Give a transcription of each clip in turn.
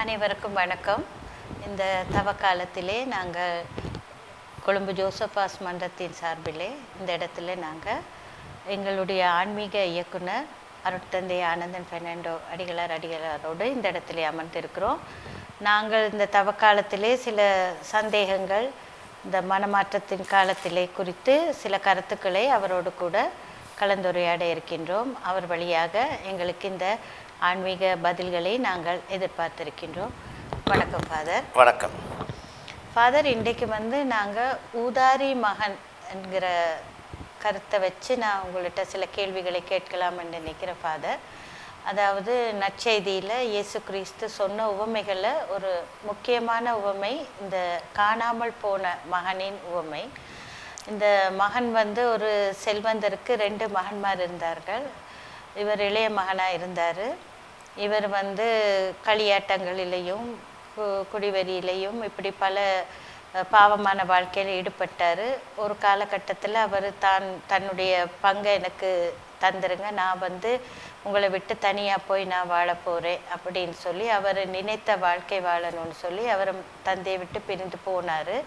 அனைவருக்கும் வணக்கம். இந்த தவ காலத்திலே நாங்கள் கொழும்பு ஜோசப்பாஸ் மன்றத்தின் சார்பிலே இந்த இடத்துல நாங்கள் எங்களுடைய ஆன்மீக இயக்குனர் அருட்தந்தை ஆனந்தன் பெர்னாண்டோ அடிகளார் அடிகளாரோடு இந்த இடத்துல அமர்ந்திருக்கிறோம். நாங்கள் இந்த தவ காலத்திலே சில சந்தேகங்கள் இந்த மனமாற்றத்தின் காலத்திலே குறித்து சில கருத்துக்களை அவரோடு கூட கலந்துரையாட இருக்கின்றோம். அவர் வழியாக எங்களுக்கு இந்த ஆன்மீக பதில்களை நாங்கள் எதிர்பார்த்திருக்கின்றோம். வணக்கம் ஃபாதர் வணக்கம். ஃபாதர் இன்றைக்கு வந்து நாங்கள் ஊதாரி மகன் என்கிற கருத்தை வச்சு நான் உங்கள்கிட்ட சில கேள்விகளை கேட்கலாம்னு நினைக்கிறேன் ஃபாதர் அதாவது நற்செய்தியில் இயேசு கிறிஸ்து சொன்ன உவமைகளில் ஒரு முக்கியமான உவமை இந்த காணாமல் போன மகனின் உவமை. இந்த மகன் வந்து ஒரு செல்வந்தருக்கு ரெண்டு மகன்மார் இருந்தார்கள். இவர் இளைய மகனாக இருந்தார். இவர் வந்து களியாட்டங்களிலையும் கு- குடிவெறியிலையும் இப்படி பல பாவமான வாழ்க்கையில் ஈடுபட்டார். ஒரு காலகட்டத்தில் அவர் தான் தன்னுடைய பங்கை எனக்கு தந்துருங்க. நான் வந்து உங்களை விட்டு தனியாக போய் நான் வாழ போகிறேன் அப்படின்னு சொல்லி அவர் நினைத்த வாழ்க்கை வாழணும்னு சொல்லி அவர் தந்தையை விட்டு பிரிந்து போனார்.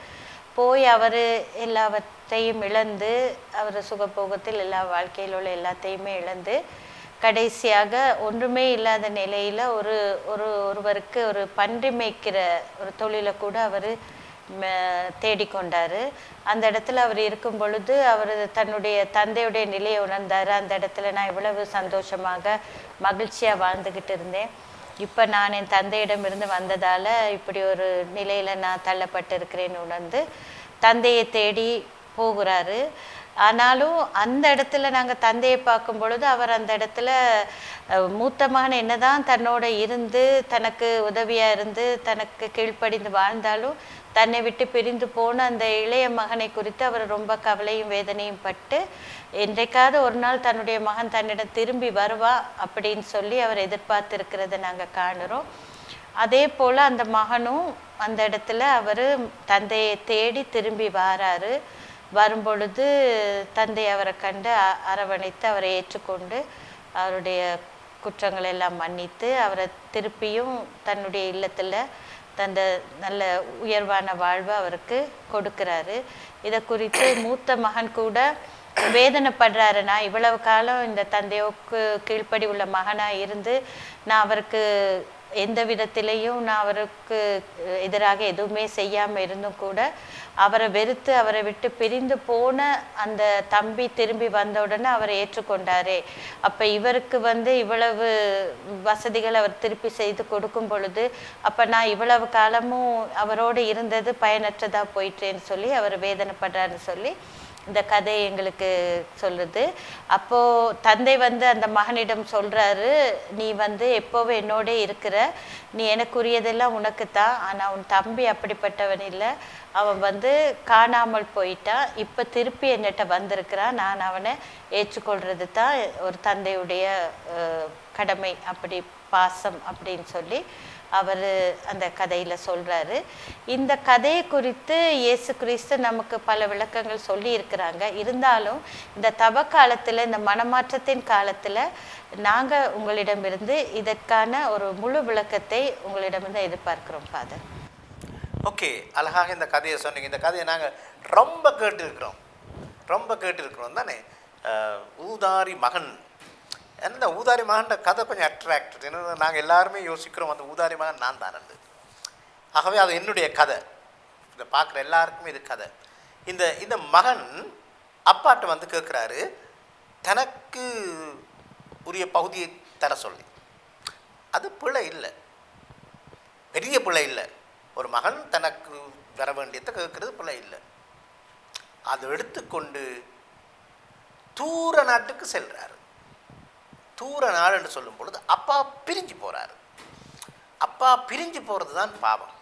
போய் அவர் எல்லாவற்றையும் இழந்து அவர் சுகபோகத்தில் எல்லா வாழ்க்கையில் உள்ள எல்லாத்தையுமே இழந்து கடைசியாக ஒன்றுமே இல்லாத நிலையில் ஒரு ஒரு ஒருவருக்கு ஒரு பன்றி மேய்க்கிற ஒரு தொழிலை கூட அவர் தேடிக்கொண்டார். அந்த இடத்துல அவர் இருக்கும் பொழுது அவர் தன்னுடைய தந்தையுடைய நிலையை உணர்ந்தார். அந்த இடத்துல நான் இவ்வளவு சந்தோஷமாக மகிழ்ச்சியாக வாழ்ந்துக்கிட்டு இருந்தேன். இப்போ நான் என் தந்தையிடமிருந்து வந்ததால் இப்படி ஒரு நிலையில் நான் தள்ளப்பட்டிருக்கிறேன்னு உணர்ந்து தந்தையை தேடி போகிறாரு. ஆனாலும் அந்த இடத்துல நாங்கள் தந்தையை பார்க்கும் பொழுது அவர் அந்த இடத்துல மூத்த மகன் என்னதான் தன்னோட இருந்து தனக்கு உதவியாக இருந்து தனக்கு கீழ்ப்படிந்து வாழ்ந்தாலும் தன்னை விட்டு பிரிந்து போன அந்த இளைய மகனை குறித்து அவர் ரொம்ப கவலையும் வேதனையும் பட்டு என்றைக்காவது ஒரு நாள் தன்னுடைய மகன் தன்னிடம் திரும்பி வருவா? அப்படின்னு சொல்லி அவர் எதிர்பார்த்துருக்கிறத நாங்கள் காணுறோம். அதே போல் அந்த மகனும் அந்த இடத்துல அவர் தந்தையை தேடி திரும்பி வாராரு. வரும்பொழுது தந்தை அவரை கண்டு அ- அரவணைத்து அவரை ஏற்றுக்கொண்டு அவருடைய குற்றங்களை எல்லாம் மன்னித்து அவரை திருப்பியும் தன்னுடைய இல்லத்தில் தந்த நல்ல உயர்வான வாழ்வை அவருக்கு கொடுக்கிறாரு. இதை குறித்து மூத்த மகன் கூட வேதனைப்படுறாருன்னா இவ்வளவு காலம் இந்த தந்தையோக்கு கீழ்ப்படி உள்ள மகனாக இருந்து நான் அவருக்கு எந்த விதத்திலையும் நான் அவருக்கு எதிராக எதுவுமே செய்யாமல் இருந்தும் கூட அவரை வெறுத்து அவரை விட்டு பிரிந்து போன அந்த தம்பி திரும்பி வந்த உடனே அவரை ஏற்றுக்கொண்டாரே. அப்போ இவருக்கு வந்து இவ்வளவு வசதிகள் அவர் திருப்பி செய்து கொடுக்கும் பொழுது அப்போ நான் இவ்வளவு காலமும் அவரோடு இருந்தது பயனற்றதாக போயிட்டேன்னு சொல்லி அவர் வேதனைப்படுறாருன்னு சொல்லி இந்த கதை எங்களுக்கு சொல்லுது அப்போ தந்தை வந்து அந்த மகனிடம் சொல்றாரு நீ வந்து எப்போவும் என்னோட இருக்கிற நீ எனக்குரியதெல்லாம் உனக்கு தான் ஆனால் உன் தம்பி அப்படிப்பட்டவன் இல்லை. அவன் வந்து காணாமல் போயிட்டான். இப்போ திருப்பி என்னட்ட வந்திருக்கிறான். நான் அவனை ஏற்றுக்கொள்றது தான் ஒரு தந்தையுடைய கடமை அப்படி பாசம் அப்படின்னு சொல்லி அவர் அந்த கதையில் சொல்கிறாரு இந்த கதையை குறித்து இயேசு கிறிஸ்து நமக்கு பல விளக்கங்கள் சொல்லி இருக்கிறாங்க இருந்தாலும் இந்த தவ காலத்தில் இந்த மனமாற்றத்தின் காலத்தில் நாங்கள் உங்களிடமிருந்து இதற்கான ஒரு முழு விளக்கத்தை உங்களிடமிருந்து எதிர்பார்க்கிறோம் ஃபாதர் ஓகே அழகாக இந்த கதையை சொன்னீங்க. இந்த கதையை நாங்கள் ரொம்ப கேட்டிருக்கிறோம். ரொம்ப கேட்டிருக்கிறோம் தானே? ஊதாரி மகன் அந்த ஊதாரி மகன்ற கதை கொஞ்சம் அட்ராக்டட் ஏன்னா நாங்கள் எல்லாருமே யோசிக்கிறோம் அந்த ஊதாரி மகன் நான் தான் ஆகவே அது என்னுடைய கதை. இதை பார்க்குற எல்லாருக்குமே இது கதை. இந்த இந்த மகன் அப்பாட்ட வந்து கேட்குறாரு தனக்கு உரிய பகுதியை தர சொல்லி. அது பிழை இல்லை. பெரிய பிள்ளை இல்லை. ஒரு மகன் தனக்கு வர வேண்டியதை கேட்குறது பிள்ளை இல்லை. அதை எடுத்துக்கொண்டு தூர நாட்டுக்கு செல்கிறாரு தூர நாடுன்னு சொல்லும் பொழுது அப்பா பிரிஞ்சு போகிறாரு அப்பா பிரிஞ்சு போகிறது தான் பாவம்.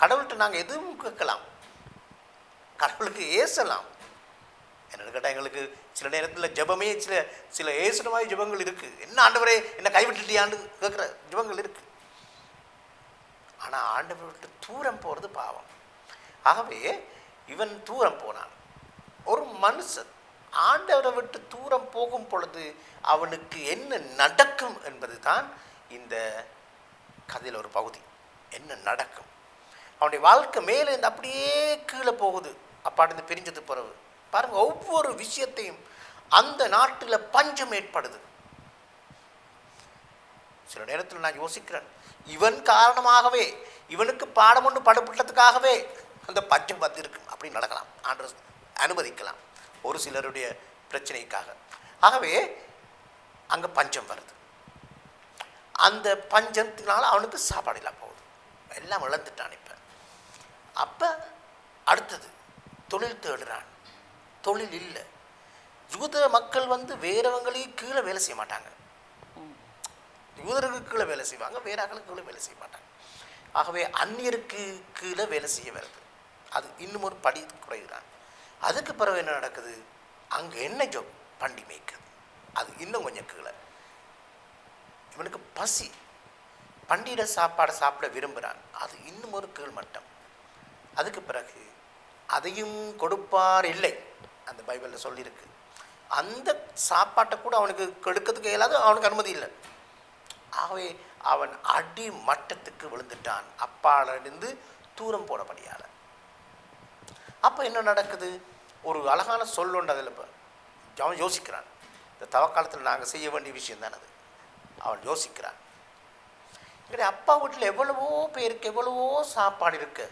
கடவுள்கிட்ட நாங்கள் எதுவும் கேட்கலாம். கடவுளுக்கு ஏசலாம். என்னென்னு கேட்டால் எங்களுக்கு சில நேரத்தில் ஜெபமே சில சில ஏசுனமாய் ஜபங்கள் ஜெபங்கள் இருக்குது என்ன ஆண்டவரே என்னை கைவிட்டுட்டியான்னு கேட்குற ஜபங்கள் இருக்குது ஆனால் ஆண்டவர் விட்டு தூரம் போகிறது பாவம். ஆகவே இவன் தூரம் போனான். ஒரு மனுஷன் ஆண்டவரை விட்டு தூரம் போகும் பொழுது அவனுக்கு என்ன நடக்கும் என்பது தான் இந்த கதையில் ஒரு பகுதி. என்ன நடக்கும்? அவனுடைய வாழ்க்கை மேலே இருந்து அப்படியே கீழே போகுது. அப்பாட்டு பிரிஞ்சது பிறகு பாருங்க ஒவ்வொரு விஷயத்தையும் அந்த நாட்டில் பஞ்சம் ஏற்படுது. சில நேரத்தில் நான் யோசிக்கிறேன் இவன் காரணமாகவே இவனுக்கு பாடம் ஒன்று படப்பட்டதுக்காகவே அந்த பஞ்சம் வந்திருக்கும் அப்படின்னு நடக்கலாம். ஆண்டு அனுமதிக்கலாம். ஒரு சிலருடைய பிரச்சனைக்காக. ஆகவே அங்கே பஞ்சம் வருது. அந்த பஞ்சத்தினால அவனுக்கு சாப்பாடு இல்லாம போகுது. எல்லாம் இழந்துட்டான் இப்போ. அப்போ அடுத்தது தொழில் தேடுறான். தொழில் இல்லை. யூத மக்கள் வந்து வேறவங்களையும் கீழே வேலை செய்ய மாட்டாங்க. யூதருக்கு கீழே வேலை செய்வாங்க வேற ஆட்களுக்கு கீழே வேலை செய்ய மாட்டாங்க. ஆகவே அந்நியருக்கு கீழே வேலை செய்ய வருது. அது இன்னும் ஒரு படி குறைகிறான் அதுக்கு பிறகு என்ன நடக்குது? அங்கே என்ன ஜோ பண்டி மேய்க்குது அது இன்னும் கொஞ்சம் கீழே. இவனுக்கு பசி. பண்டிட சாப்பாடை சாப்பிட விரும்புகிறான் அது இன்னும் ஒரு கீழ்மட்டம் அதுக்கு பிறகு அதையும் கொடுப்பார் இல்லை. அந்த பைபிளில் சொல்லியிருக்கு. அந்த சாப்பாட்டை கூட அவனுக்கு கெடுக்கிறதுக்கு இயலாது அவனுக்கு அனுமதி இல்லை. ஆகவே அவன் அடி மட்டத்துக்கு விழுந்துட்டான். அப்பாலிருந்து தூரம் போனபடியால். அப்போ என்ன நடக்குது? ஒரு அழகான சொல் ஒன்று அதில் அவன் யோசிக்கிறான். இந்த தவக்காலத்தில் நாங்கள் செய்ய வேண்டிய விஷயம் தான் அது அவன் யோசிக்கிறான். எங்களுடைய அப்பா வீட்டில் எவ்வளவோ பேருக்கு எவ்வளவோ சாப்பாடு இருக்கு.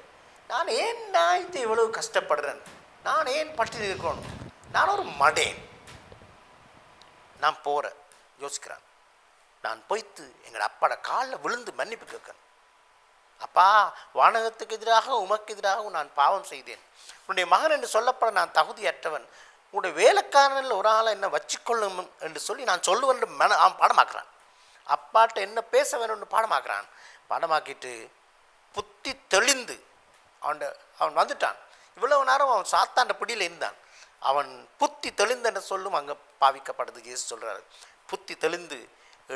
நான் ஏன் நான் இது இவ்வளவு கஷ்டப்படுறேன்? நான் ஏன் பட்டினி இருக்கணும்? நான் ஒரு மடேன். நான் போகிறேன் யோசிக்கிறான். நான் போய்த்து எங்கள் அப்பாட காலில் விழுந்து மன்னிப்பு கேட்கணும் அப்பா வானகத்துக்கு எதிராக உமக்கு எதிராகவும் நான் பாவம் செய்தேன். உன்னுடைய மகன் என்று சொல்லப்பட நான் தகுதியற்றவன். உன்னுடைய வேலைக்காரனில் ஒரு ஆளை என்ன வச்சுக்கொள்ளும் என்று சொல்லி நான் சொல்லுவேன் என்று மன அவன் பாடமாக்குறான். அப்பாட்ட என்ன பேச வேணும்னு பாடமாக்குறான். பாடமாக்கிட்டு புத்தி தெளிந்து அவன் அவன் வந்துட்டான். இவ்வளவு நேரம் அவன் சாத்தாண்ட பிடியில் இருந்தான். அவன் புத்தி தெளிந்து என்று சொல்லும் அங்கே பாவிக்கப்படுது. இயேசு சொல்கிறாரு புத்தி தெளிந்து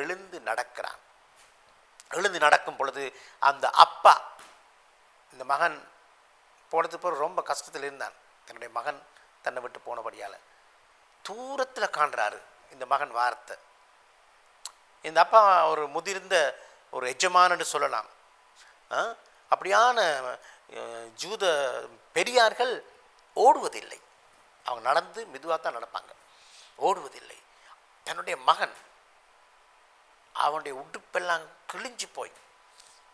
எழுந்து நடக்கிறான். எழுந்து நடக்கும் பொழுது அந்த அப்பா இந்த மகன் போனது பிறகு ரொம்ப கஷ்டத்தில் இருந்தான். தன்னுடைய மகன் தன்னை விட்டு போனபடியால் தூரத்தில் காண்றாரு இந்த மகன் வார்த்தை. இந்த அப்பா ஒரு முதிர்ந்த ஒரு எஜமானன்னு சொல்லலாம். ஆ? அப்படியான ஜூத பெரியார்கள் ஓடுவதில்லை. அவங்க நடந்து மெதுவாக தான் நடப்பாங்க. ஓடுவதில்லை. தன்னுடைய மகன் அவனுடைய உடுப்பெல்லாம் கிழிஞ்சு போய்.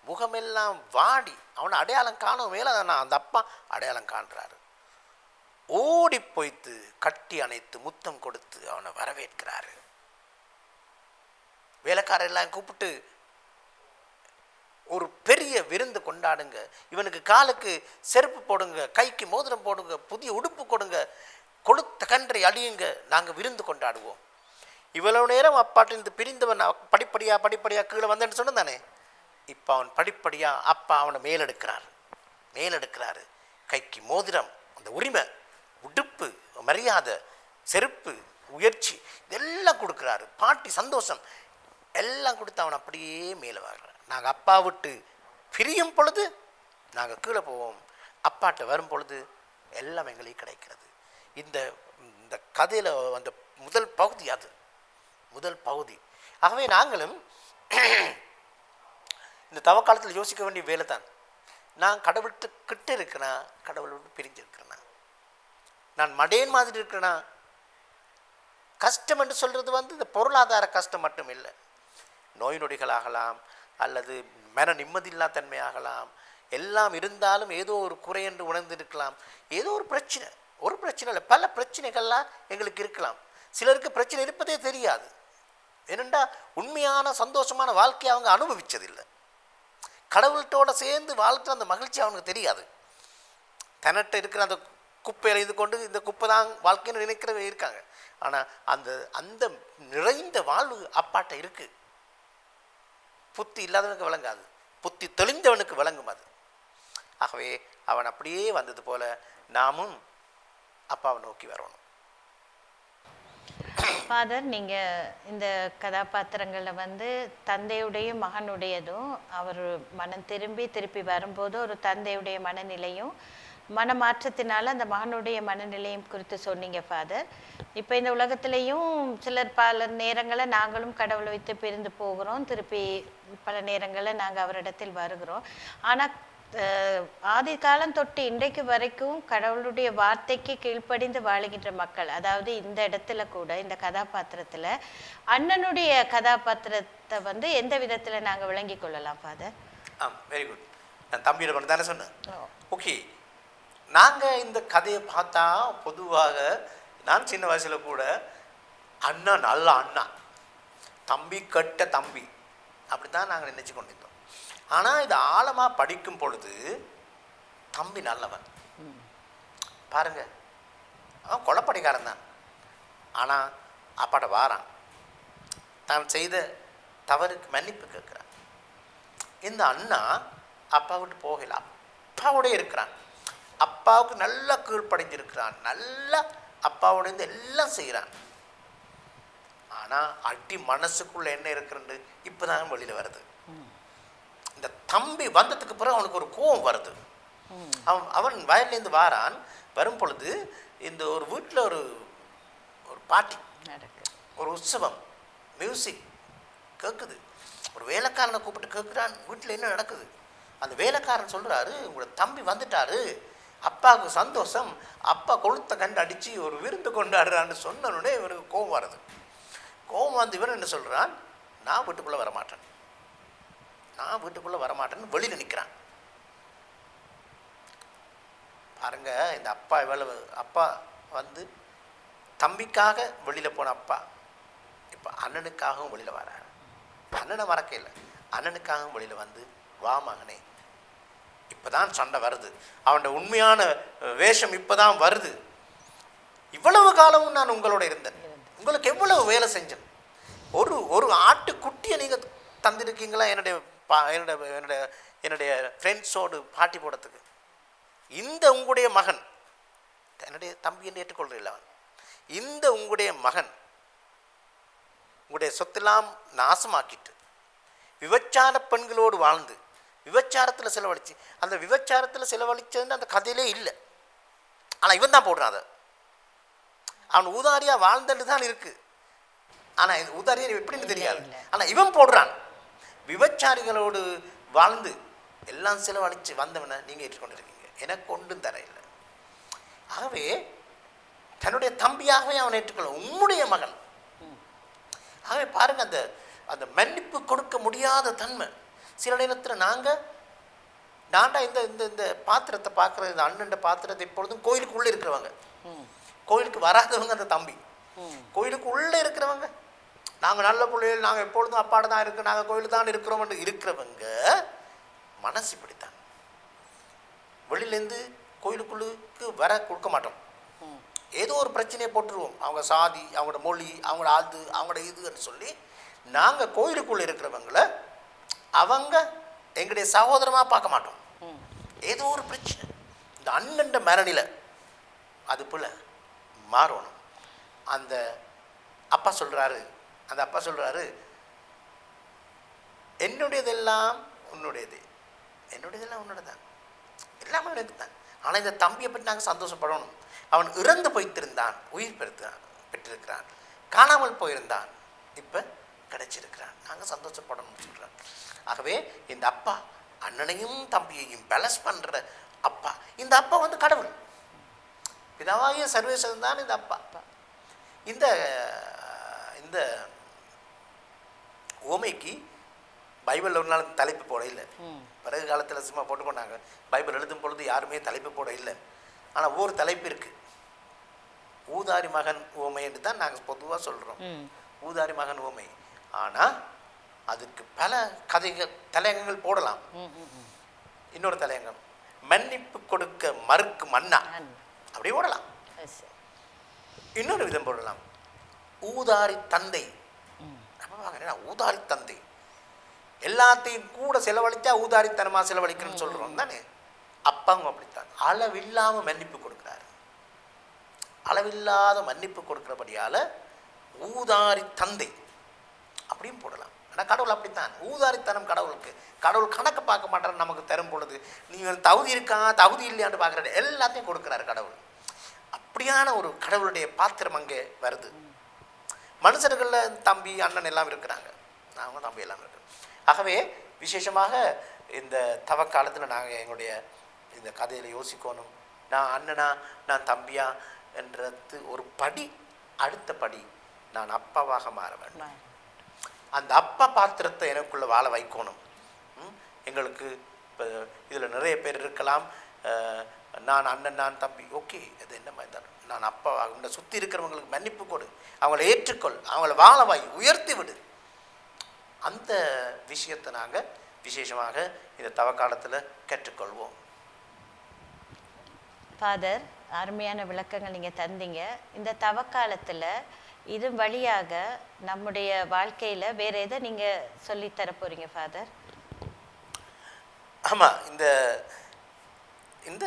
முகமெல்லாம் வாடி. அவனை அடையாளம் காணும் மேலே நான் அந்த அப்பா அடையாளம் காண்றாரு. ஓடி போய்த்து கட்டி அணைத்து முத்தம் கொடுத்து அவனை வரவேற்கிறாரு. வேலைக்காரெல்லாம் கூப்பிட்டு ஒரு பெரிய விருந்து கொண்டாடுங்க. இவனுக்கு காலுக்கு செருப்பு போடுங்க கைக்கு மோதிரம் போடுங்க புதிய உடுப்பு கொடுங்க கொளுத்த கன்றை அழியுங்க நாங்கள் விருந்து கொண்டாடுவோம். இவ்வளவு நேரம் அப்பாட்டிலிருந்து பிரிந்தவன் படிப்படியாக படிப்படியாக கீழே வந்தேன்னு சொன்னதானே இப்போ அவன் படிப்படியாக அப்பா அவனை மேலெடுக்கிறார். மேலெடுக்கிறாரு. கைக்கு மோதிரம் அந்த உரிமை உடுப்பு மரியாதை செருப்பு உயர்ச்சி இதெல்லாம் கொடுக்குறாரு. பாட்டி சந்தோஷம். எல்லாம் கொடுத்து அவன் அப்படியே மேலே வர்றான். நாங்கள் அப்பா விட்டு பிரியும் பொழுது நாங்கள் கீழே போவோம். அப்பாட்ட வரும் பொழுது எல்லாம் எங்களுக்கு கிடைக்கிறது. இந்த இந்த கதையில் அந்த முதல் பகுதி அது. முதல் பகுதி. ஆகவே நாங்களும் இந்த தவக்காலத்தில் யோசிக்க வேண்டிய வேலை தான் நான் கடவுள்கிட்ட கிட்ட இருக்கிறேனா? கடவுள் விட்டு பிரிஞ்சு நான் மடேன் மாதிரி இருக்கிறேனா? கஷ்டம் என்று சொல்கிறது வந்து இந்த பொருளாதார கஷ்டம் மட்டும் இல்லை. நோய் நொடிகளாகலாம் அல்லது மன நிம்மதியில்லா தன்மையாகலாம் எல்லாம் இருந்தாலும் ஏதோ ஒரு குறை என்று உணர்ந்திருக்கலாம் ஏதோ ஒரு பிரச்சனை. ஒரு பிரச்சனை இல்லை. பல பிரச்சனைகள்லாம் எங்களுக்கு இருக்கலாம். சிலருக்கு பிரச்சனை இருப்பதே தெரியாது. ஏனென்றா உண்மையான சந்தோஷமான வாழ்க்கையை அவங்க அனுபவித்ததில்லை கடவுள்கிட்டோட சேர்ந்து வாழ்க்கிற அந்த மகிழ்ச்சி அவனுக்கு தெரியாது. தன்னிட்ட இருக்கிற அந்த குப்பையில் இது கொண்டு இந்த குப்பை தான் வாழ்க்கைன்னு நினைக்கிறவே இருக்காங்க. ஆனால் அந்த அந்த நிறைந்த வாழ்வு அப்பாட்ட இருக்கு. புத்தி இல்லாதவனுக்கு விளங்காது. புத்தி தெளிந்தவனுக்கு விளங்கும் அது. ஆகவே அவன் அப்படியே வந்தது போல நாமும் அப்பாவை நோக்கி வரணும். ஃபாதர் நீங்கள் இந்த கதாபாத்திரங்களில் வந்து தந்தையுடையும் மகனுடையதும் அவர் மனம் திரும்பி திருப்பி வரும்போது ஒரு தந்தையுடைய மனநிலையும் மனமாற்றத்தினால் அந்த மகனுடைய மனநிலையும் குறித்து சொன்னீங்க ஃபாதர் இப்போ இந்த உலகத்திலையும் சிலர் பல நேரங்களில் நாங்களும் கடவுளை வைத்து பிரிந்து போகிறோம். திருப்பி பல நேரங்களில் நாங்கள் அவரிடத்தில் வருகிறோம். ஆனால் ஆதி காலம் தொட்டு இன்றைக்கு வரைக்கும் கடவுளுடைய வார்த்தைக்கு கீழ்ப்படிந்து வாழுகின்ற மக்கள் அதாவது இந்த இடத்துல கூட இந்த கதாபாத்திரத்தில் அண்ணனுடைய கதாபாத்திரத்தை வந்து எந்த விதத்தில் நாங்கள் விளங்கி கொள்ளலாம் ஃபாதர் ஆ வெரி குட் நான் தம்பியோட கொண்டு தானே சொன்னேன். ஓகே நாங்கள் இந்த கதையை பார்த்தா பொதுவாக நான் சின்ன வயசில் கூட அண்ணா நல்ல அண்ணா. தம்பி கெட்ட தம்பி. அப்படி தான் நாங்கள் நினச்சி கொண்டிருந்தோம். ஆனால் இது ஆழமாக படிக்கும் பொழுது தம்பி நல்லவன். பாருங்க. அவன் கொலப்படிக்காரன் தான். ஆனால் அப்பாட்ட வாரான். தான் செய்த தவறுக்கு மன்னிப்பு கேட்குறான். இந்த அண்ணா அப்பா விட்டு போகல. அப்பாவோடய இருக்கிறான். அப்பாவுக்கு நல்லா கீழ்ப்படைஞ்சிருக்கிறான் நல்லா அப்பாவோட இருந்து எல்லாம் செய்கிறான் ஆனால் அட்டி மனசுக்குள்ளே என்ன இருக்கிறது இப்போதான் வெளியில் வருது. இந்த தம்பி வந்ததுக்கு பிறகு அவனுக்கு ஒரு கோவம் வருது. அவன் அவன் வயல்லேருந்து வாரான். வரும் பொழுது இந்த ஒரு வீட்டில் ஒரு ஒரு பாட்டி. ஒரு உற்சவம். மியூசிக். கேட்குது ஒரு வேலைக்காரனை கூப்பிட்டு கேட்குறான் வீட்டில் என்ன நடக்குது? அந்த வேலைக்காரன் சொல்கிறாரு உங்களோட தம்பி வந்துட்டாரு. அப்பாவுக்கு சந்தோஷம். அப்பா கொளுத்த கண்டு அடித்து ஒரு விருந்து கொண்டாடுறான்னு சொன்னோடனே இவனுக்கு கோவம் வருது. கோவம் வந்து இவன் என்ன சொல்கிறான் நான் வீட்டுக்குள்ளே வரமாட்டேன். நான் வீட்டுக்குள்ளே வரமாட்டேன்னு வெளியில் நிற்கிறான் பாருங்க இந்த அப்பா இவ்வளவு அப்பா வந்து தம்பிக்காக வெளியில் போன அப்பா. இப்போ அண்ணனுக்காகவும் வெளியில் வர அண்ணனை மறக்க இல்லை. அண்ணனுக்காகவும் வெளியில் வந்து வா மகனே. இப்போ தான் சண்டை வருது. அவனோட உண்மையான வேஷம் இப்போ தான் வருது. இவ்வளவு காலமும் நான் உங்களோட இருந்தேன். உங்களுக்கு எவ்வளவு வேலை செஞ்சேன்? ஒரு ஒரு ஆட்டுக்குட்டியை நீங்கள் தந்திருக்கீங்களா? என்னுடைய பா என்னுடைய என்னுடைய என்னுடைய ஃப்ரெண்ட்ஸோடு பாட்டி போடுறதுக்கு. இந்த உங்களுடைய மகன் என்னுடைய தம்பி என்று ஏற்றுக்கொள்கிறீர்கள்? அவன் இந்த உங்களுடைய மகன் உங்களுடைய சொத்தெல்லாம் நாசமாக்கிட்டு விபச்சார பெண்களோடு வாழ்ந்து விபச்சாரத்தில் செலவழிச்சு அந்த விபச்சாரத்தில் செலவழிச்சதுன்னு அந்த கதையிலே இல்லை. ஆனால் இவன் தான் போடுறான் அதை. அவன் ஊதாரியாக வாழ்ந்துட்டு தான் இருக்கு. ஆனால் இது ஊதாரியா எப்படின்னு தெரியாது. ஆனால் இவன் போடுறான். விபச்சாரிகளோடு வாழ்ந்து எல்லாம் செலவழித்து வந்தவனை நீங்கள் ஏற்றுக்கொண்டிருக்கீங்க. எனக்கு ஒன்றும் தர இல்லை ஆகவே தன்னுடைய தம்பியாகவே அவன் ஏற்றுக்கொள்ள உம்முடைய மகன். ஆகவே பாருங்க அந்த அந்த மன்னிப்பு கொடுக்க முடியாத தன்மை. சில நேரத்தில் நாங்கள் நான்டா இந்த இந்த இந்த பாத்திரத்தை பார்க்குறது இந்த அண்ணன் பாத்திரத்தை எப்பொழுதும் கோயிலுக்கு உள்ளே இருக்கிறவங்க. கோயிலுக்கு வராதவங்க அந்த தம்பி. கோயிலுக்கு உள்ளே இருக்கிறவங்க. நாங்கள் நல்ல பிள்ளைகள் நாங்கள் எப்பொழுதும் அப்பாட தான் இருக்கு நாங்கள் கோயிலுக்கு தான் இருக்கிறோம்னு இருக்கிறவங்க மனசு இப்படித்தான். வெளியிலேருந்து கோயிலுக்குள்ளுக்கு வர கொடுக்க மாட்டோம். ஏதோ ஒரு பிரச்சனையை போட்டுருவோம். அவங்க சாதி அவங்களோட மொழி அவங்களோட அது அவங்களோட இதுன்னு சொல்லி நாங்கள் கோயிலுக்குள்ளே இருக்கிறவங்கள அவங்க எங்களுடைய சகோதரமாக பார்க்க மாட்டோம். ஏதோ ஒரு பிரச்சனை. இந்த அண்ணன் மரநிலை அது போல் மாறணும். அந்த அப்பா சொல்கிறாரு அந்த அப்பா சொல்கிறாரு என்னுடையதெல்லாம் உன்னுடையது. என்னுடையதெல்லாம் உன்னோட தான் எல்லாமே எனக்கு தான் ஆனால் இந்த தம்பியை பற்றி நாங்கள் சந்தோஷப்படணும். அவன் இறந்து போய்த்திருந்தான் உயிர் பெறுத்தான் பெற்றிருக்கிறான். காணாமல் போயிருந்தான் இப்போ கிடைச்சிருக்கிறான். நாங்கள் சந்தோஷப்படணும்னு சொல்கிறான் ஆகவே இந்த அப்பா அண்ணனையும் தம்பியையும் பேலன்ஸ் பண்ணுற அப்பா. இந்த அப்பா வந்து கடவுள். பிதாவாகிய சர்வேஸ்வரன் தான் இந்த அப்பா. இந்த இந்த ஓமைக்கு பைபிள் ஒரு நாள் தலைப்பு போட இல்லை. பிறகு காலத்தில் சும்மா போட்டுக்கொண்டாங்க. பைபிள் எழுதும் பொழுது யாருமே தலைப்பு போட இல்லை. ஆனால் ஒவ்வொரு தலைப்பு இருக்கு. ஊதாரி மகன் ஓமை என்று தான் நாங்கள் பொதுவாக சொல்கிறோம் ஊதாரி மகன் ஓமை. ஆனால் அதுக்கு பல கதைகள் தலையங்கங்கள் போடலாம். இன்னொரு தலையங்கம். மன்னிப்பு கொடுக்க மறுக்கும் மன்னா. அப்படி போடலாம் இன்னொரு விதம் போடலாம். ஊதாரி தந்தை ஊதாரி தந்தை எல்லாத்தையும் கூட செலவழித்தா ஊதாரித்தனமா செலவழிக்கணும்னு சொல்றோம் தானே? அப்பாவும் அப்படித்தான். அளவில்லாமல் மன்னிப்பு கொடுக்குறாரு. அளவில்லாத மன்னிப்பு கொடுக்குறபடியால் ஊதாரி தந்தை அப்படியும் போடலாம். ஆனால் கடவுள் அப்படித்தான். ஊதாரித்தனம் கடவுளுக்கு. கடவுள் கணக்கு பார்க்க மாட்டார் நமக்கு தரும் பொழுது நீங்கள் தகுதி இருக்கா தகுதி இல்லையான்னு பார்க்குற எல்லாத்தையும் கொடுக்குறாரு கடவுள். அப்படியான ஒரு கடவுளுடைய பாத்திரம் அங்கே வருது. மனுஷர்களில் தம்பி அண்ணன் எல்லாம் இருக்கிறாங்க. அவங்க தம்பி எல்லாம் இருக்கு ஆகவே விசேஷமாக இந்த தவக்காலத்தில் நாங்கள் எங்களுடைய இந்த கதையில் யோசிக்கணும். நான் அண்ணனா நான் தம்பியா என்றது ஒரு படி அடுத்த படி நான் அப்பாவாக மாற வேண்டும். அந்த அப்பா பாத்திரத்தை எனக்குள்ள வாழ வைக்கணும்? எங்களுக்கு இப்போ இதில் நிறைய பேர் இருக்கலாம். நான் அண்ணன் நான் தம்பி. ஓகே அது என்ன மாதிரி இருந்தாலும் நான் அப்பா உன்னை சுற்றி இருக்கிறவங்களுக்கு மன்னிப்பு கொடு. அவங்கள ஏற்றுக்கொள். அவங்கள வாழ வை உயர்த்தி விடு. அந்த விஷயத்தை நாங்கள் விசேஷமாக இந்த தவக்காலத்தில் கற்றுக்கொள்வோம். ஃபாதர் அருமையான விளக்கங்கள் நீங்கள் தந்தீங்க. இந்த தவக்காலத்தில் இது வழியாக நம்முடைய வாழ்க்கையில் வேற எதை நீங்கள் சொல்லித்தர போறீங்க ஃபாதர் ஆமாம் இந்த இந்த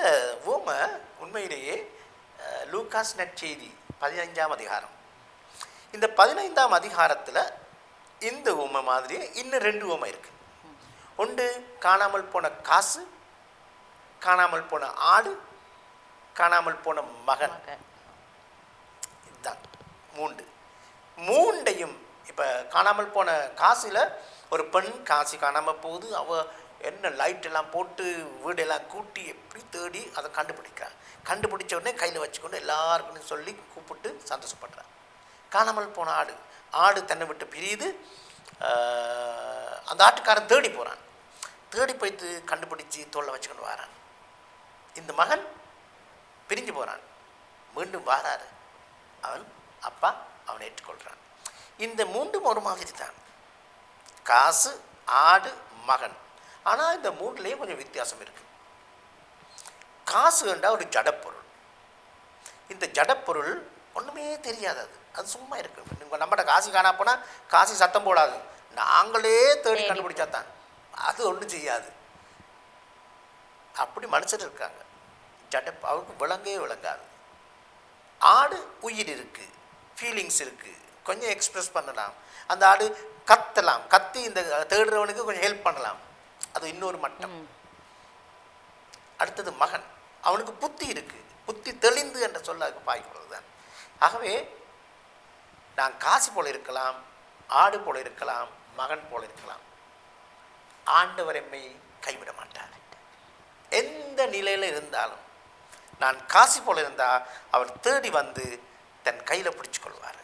ஓமை உண்மையிலேயே லூகாஸ் நற்செய்தி பதினைஞ்சாம் அதிகாரம். இந்த பதினைந்தாம் அதிகாரத்தில் இந்த ஓமை மாதிரியே இன்னும் ரெண்டு ஓமை இருக்கு. ஒன்று காணாமல் போன காசு காணாமல் போன ஆடு காணாமல் போன மகன். இதுதான். மூண்டு மூண்டையும் இப்போ காணாமல் போன காசில் ஒரு பெண் காசு காணாமல் போகுது. அவ என்ன லைட் எல்லாம் போட்டு வீடெல்லாம் கூட்டி எப்படி தேடி அதை கண்டுபிடிக்கிறான் கண்டுபிடிச்ச உடனே கையில் வச்சுக்கொண்டு எல்லாருக்குன்னு சொல்லி கூப்பிட்டு சந்தோஷப்படுறான் காணாமல் போன ஆடு. ஆடு தன்னை விட்டு பிரியுது. அந்த ஆட்டுக்காரன் தேடி போகிறான் தேடி போய்த்து கண்டுபிடிச்சி தோலை வச்சுக்கொண்டு வரான். இந்த மகன் பிரிஞ்சு போகிறான் மீண்டும் வாராரு. அவன் அப்பா அவனை ஏற்றுக்கொள்கிறான் இந்த மூன்றும் ஒரு மாதிரி தான். காசு ஆடு மகன். ஆனால் இந்த மூன்றுலேயும் கொஞ்சம் வித்தியாசம் இருக்கு. காசு என்றால் ஒரு ஜடப்பொருள். இந்த ஜடப்பொருள் ஒன்றுமே தெரியாது அது. அது சும்மா இருக்கு. நீங்கள் நம்மகிட்ட காசு காணா போனால் காசு சத்தம் போடாது. நாங்களே தேடி கண்டுபிடிச்சா தான். அது ஒன்றும் செய்யாது. அப்படி மனுஷர் இருக்காங்க. ஜட அவருக்கு விளங்கவே விளங்காது. ஆடு உயிர் இருக்கு. ஃபீலிங்ஸ் இருக்கு. கொஞ்சம் எக்ஸ்பிரஸ் பண்ணலாம். அந்த ஆடு கத்தலாம். கத்தி இந்த தேடுறவனுக்கு கொஞ்சம் ஹெல்ப் பண்ணலாம். அது இன்னொரு மட்டம். அடுத்தது மகன். அவனுக்கு புத்தி இருக்கு. புத்தி தெளிந்து என்ற சொல்ல அதுக்கு பாய்க்கிறது தான் ஆகவே நான் காசு போல இருக்கலாம் ஆடு போல இருக்கலாம் மகன் போல இருக்கலாம். ஆண்டவர் எம்மை கைவிட மாட்டார். எந்த நிலையில் இருந்தாலும் நான் காசு போல இருந்தால் அவர் தேடி வந்து தன் கையில் பிடிச்சு கொள்வார்.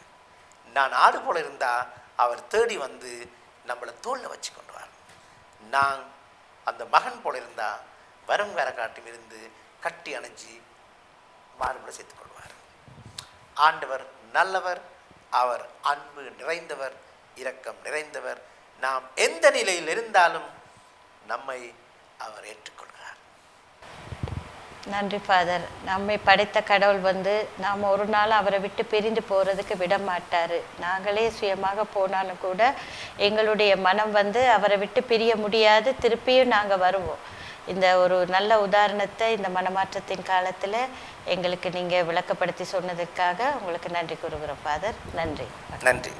நான் ஆடு போல இருந்தால் அவர் தேடி வந்து நம்மளை தோளில் வச்சு கொண்டுவார் நான் அந்த மகன் போல இருந்தால் வரும் வேற காட்டும் இருந்து கட்டி அணைஞ்சி மாறுபட சேர்த்துக் கொள்வார். ஆண்டவர் நல்லவர் அவர் அன்பு நிறைந்தவர் இரக்கம் நிறைந்தவர். நாம் எந்த நிலையில் இருந்தாலும் நம்மை அவர் ஏற்றுக்கொள்கிறார். நன்றி ஃபாதர் நம்மை படைத்த கடவுள் வந்து நாம் ஒரு நாள் அவரை விட்டு பிரிந்து போகிறதுக்கு விட மாட்டார் நாங்களே சுயமாக போனாலும் கூட எங்களுடைய மனம் வந்து அவரை விட்டு பிரிய முடியாது. திருப்பியும் நாங்கள் வருவோம். இந்த ஒரு நல்ல உதாரணத்தை இந்த மனமாற்றத்தின் காலத்தில் எங்களுக்கு நீங்கள் விளக்கப்படுத்தி சொன்னதற்காக உங்களுக்கு நன்றி கூறுகிறோம் ஃபாதர் நன்றி. நன்றி.